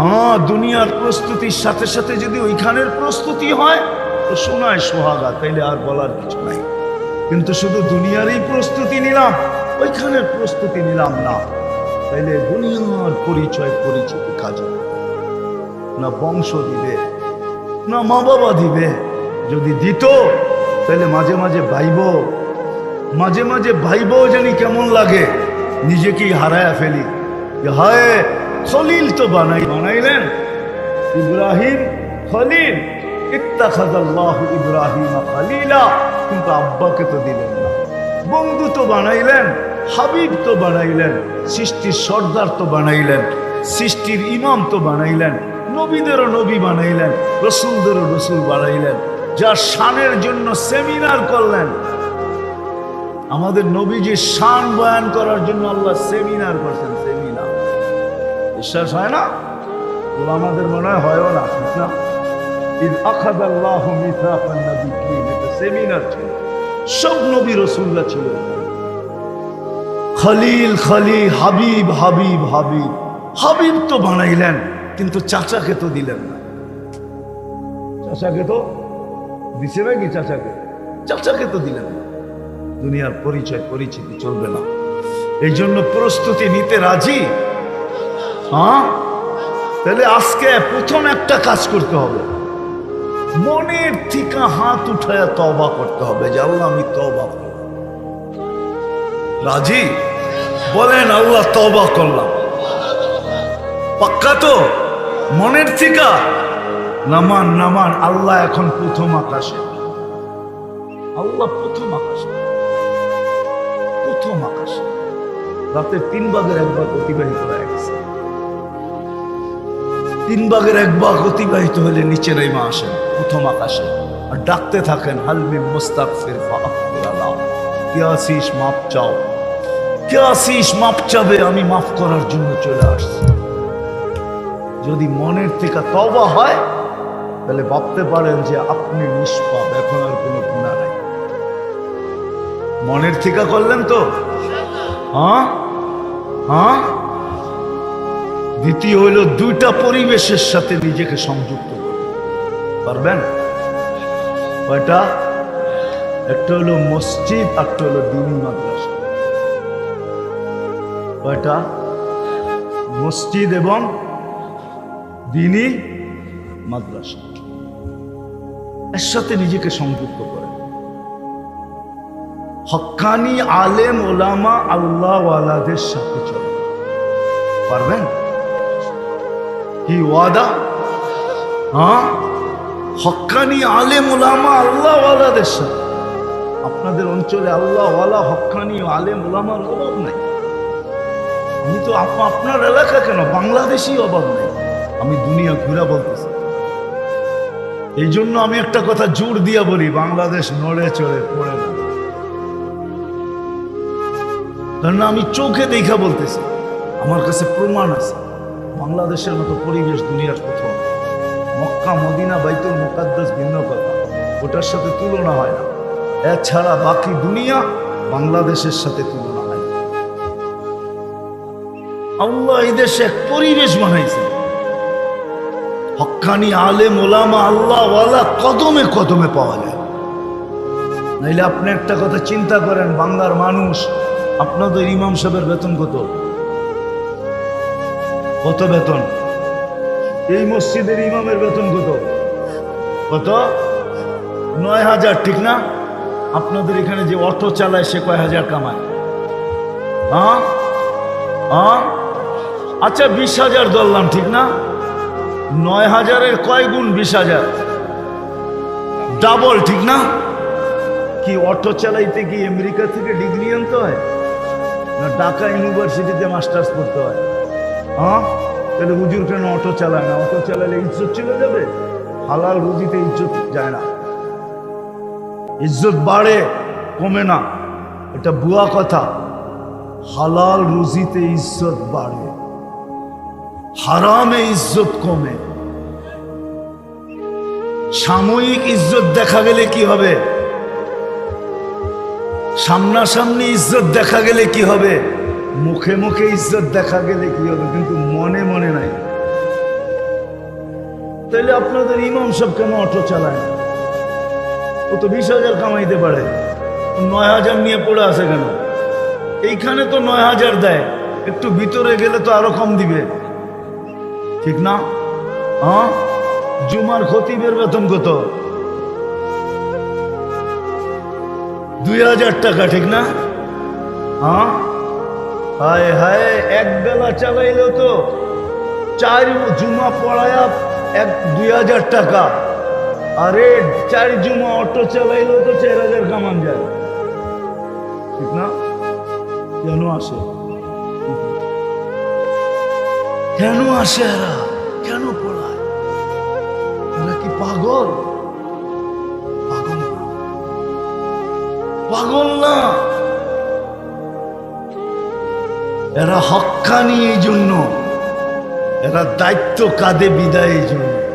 হ্যাঁ দুনিয়ার প্রস্তুতির সাথে সাথে যদি ওইখানের প্রস্তুতি হয়, তো শোনায় সোহাগা, তাইলে আর বলার কিছু নাই। কিন্তু শুধু দুনিয়ারই প্রস্তুতি নিলাম, ওইখানের প্রস্তুতি নিলাম না। তাইলে দুনিয়ার পরিচয় পরিচিতি কাজ না বংশ দিবে, না মা বাবা দিবে, যদি দিত তাহলে মাঝে মাঝে ভাইব। মাঝে মাঝে ভাইব জানি কেমন লাগে, নিজেকেই হারায়া ফেলি। হায় খলিল তো বানাই, বানাইলেন। ইব্রাহিম খলিল। ইত্তাখাদাল্লাহু ইব্রাহিম খলিলা। কিন্তু আব্বাকে তো দিলেন না। বন্ধু তো বানাইলেন, হাবিব তো বানাইলেন, সৃষ্টির সর্দার তো বানাইলেন, সৃষ্টির ইমাম তো বানাইলেন, নবীদেরও নবী বানাইলেন, রসুলদেরও রসুল বানাইলেন, যার শানের জন্য সেমিনার করলেন। আমাদের নবীজির শান বয়ান করার জন্য আল্লাহ সেমিনার করছেন বিশ্বাস হয় না? আমাদের মনে হয় হয়ও না, ঠিক না? কিন্তু চাচাকে তো দিলেন না। চাচাকে তো দিছে নাকি চাচাকে? চাচাকে তো দিলেন না। দুনিয়ার পরিচয়, পরিচিতি চলবে না। এই জন্য প্রস্তুতি নিতে রাজি? হ্যাঁ? তাহলে আজকে প্রথম একটা কাজ করতে হবে। মনের থেকে হাত উঠায় তবা করতে হবে, যে আল্লাহ আমি তবা করলাম। রাজি? বলেন, আল্লাহ তবা করলাম। পাক্কা তো? মনের থেকে নামান নামান, আল্লাহ এখন প্রথম আকাশে। আল্লাহ প্রথম আকাশে। প্রথম আকাশে। রাতে তিন ভাগের এক ভাগ অতিবাহিত হয়ে গেছে। তিন ভাগের এক ভাগ অতিবাহিত হলে নিচে নেমে আসেন প্রথম আকাশে। আর ডাকতে থাকেন হালমি মোস্তাক ফির কে আসিস মাপ চাও। কে আসিস মাপ চাবে আমি মাফ করার জন্য চলে আসছি। যদি মনের থেকে তবা হয় তাহলে ভাবতে পারেন যে আপনি নিষ্পাপ এখন আর কোনো গুণা নাই। মনের থেকে করলেন তো? হ্যাঁ? হ্যাঁ? দ্বিতীয় হইল দুইটা পরিবেশের সাথে নিজেকে সংযুক্ত পারবেন? কয়টা? একটা হলো মসজিদ একটা হলো দিনী মাদ্রাসা। কয়টা? মসজিদ এবং দিনী মাদ্রাসা। এর সাথে নিজেকে সংযুক্ত করে। হক্কানি আলেম ওলামা আল্লাহ ওয়ালাদের সাথে চলে। পারবেন? কি ওয়াদা। হ্যাঁ হক্কানি আলেম ওলামা আল্লাহ ওয়ালাদের সাথে। আপনাদের অঞ্চলে আল্লাহ ওয়ালা, হক্কানি আলেম ওলামার অভাব নাই। আমি তো আপ- আপনার এলাকা কেন? বাংলাদেশি অভাব নেই। আমি দুনিয়া ঘুরা বলতেছি। এই জন্য আমি একটা কথা জোর দিয়া বলি, বাংলাদেশ নড়ে চড়ে পড়ে না। কারণ আমি চোখে দেখা বলতেছি। আমার কাছে প্রমাণ আছে। বাংলাদেশের মতো পরিবেশ দুনিয়ার প্রথম। মক্কা, মদিনা, বাইতুল মুকাদ্দাস ভিন্ন কথা। ওটার সাথে তুলনা হয় না। এছাড়া বাকি দুনিয়া বাংলাদেশের সাথে তুলনা হয় না। আল্লাহ এই দেশে এক পরিবেশ বানাইছে। হক্কানি আলেম, ওলামা আল্লাহ ওয়ালা কদমে কদমে পাওয়া যায়। নাইলে আপনি একটা কথা চিন্তা করেন বাংলার মানুষ, আপনাদের ইমাম সাহেবের বেতন কত? কত বেতন? এই মসজিদের ইমামের বেতন কত? কত? নয় হাজার, ঠিক না? আপনাদের এখানে যে অটো চালায় সে কয় হাজার কামায়। হ্যাঁ হ্যাঁ আচ্ছা বিশ হাজার ধরলাম, ঠিক না? নয় হাজারের কয় গুণ বিশ হাজার? ডাবল, ঠিক না? কি অটো চালাইতে কি আমেরিকা থেকে ডিগ্রি আনতে হয়? না ঢাকা ইউনিভার্সিটিতে মাস্টার্স করতে হয়? হ্যাঁ? তাহলে হুজুর কেন অটো চালায় না? অটো চালালে ইজ্জত চলে যাবে? হালাল রুজিতে ইজ্জত যায় না। ইজ্জত বাড়ে, কমে না। এটা বুয়া কথা। হালাল রুজিতে ইজ্জত বাড়ে। হারামে ইজ্জত কমে। সাময়িক ইজ্জত দেখা গেলে কি হবে? সামনাসামনি ইজ্জত দেখা গেলে কি হবে? মুখে মুখে ইজ্জত দেখা গেলে কি হবে? কিন্তু মনে মনে নাই। তাহলে আপনাদের ইমাম সব কেন অটো চালায়? ও তো বিশ হাজার কামাইতে পারে। নয় হাজার নিয়ে পড়ে আছে কেন? এইখানে তো নয় হাজার দেয়। একটু ভিতরে গেলে তো আরও কম দিবে। ঠিক না? হ্যাঁ? জুমার খতিবের বেতন কত? দুই হাজার টাকা, ঠিক না? হ্যাঁ? হায় হায়, এক বেলা চালাইলেও তো। চার জুমা পড়ায়া এক দুই হাজার টাকা। আরে, চার জুমা অটো চালাইলেও তো চার হাজার কামান যায় ঠিক না? কেন আসে? কেন আসে এরা? কেন পড়ায়? এরা কি পাগল? পাগল না। পাগল না। এরা হক্কানি এই জন্য। এরা দায়িত্ব কাঁধে বিদায় এই জন্য।